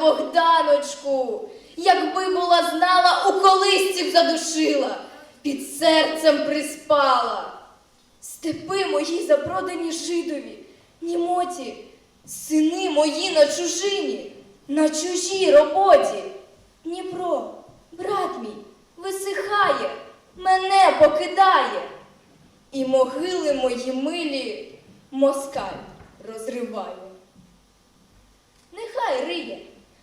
Богданочку, якби була знала, у колисці задушила, під серцем приспала. Степи мої запродані жидові, німоті, сини мої на чужині, на чужій роботі. Дніпро, брат мій, висихає, мене покидає, і могили мої милі москаль розриває. Нехай риє,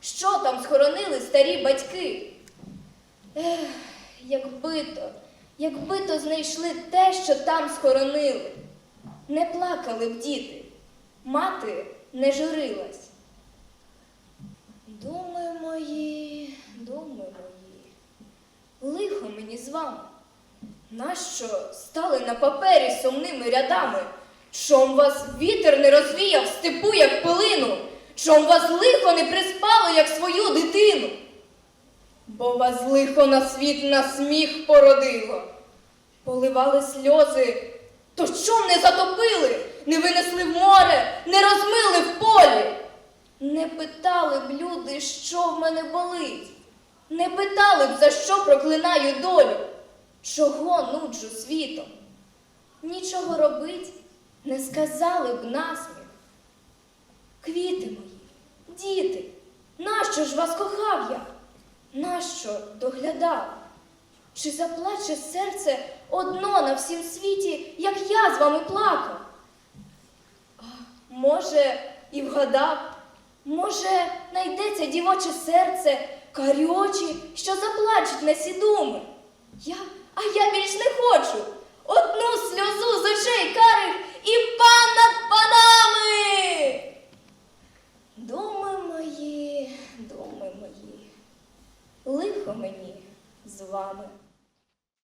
Що там схоронили старі батьки? Ех, якби то, якби то знайшли те, що там схоронили. Не плакали б діти, мати не журилась. Думи мої, думи мої, лихо мені з вами. Нащо стали на папері сумними рядами? Чом вас вітер не розвіяв степу, як пилину? Чом вас лихо не приспало, як свою дитину? Бо вас лихо на світ на сміх породило. Поливали сльози, то чом не затопили, не винесли в море, не розмили в полі? Не питали б люди, що в мене болить, не питали б, за що проклинаю долю, чого нуджу світом. Нічого робить, не сказали б насміх. Квіти мої, діти, нащо ж вас кохав я? Нащо доглядав? Чи заплаче серце одно на всім світі, як я з вами плакав? Може, і вгадав, може, найдеться дівоче серце, карі що заплачуть на сі думи. Я, а я більш не хочу. лихо мені з вами.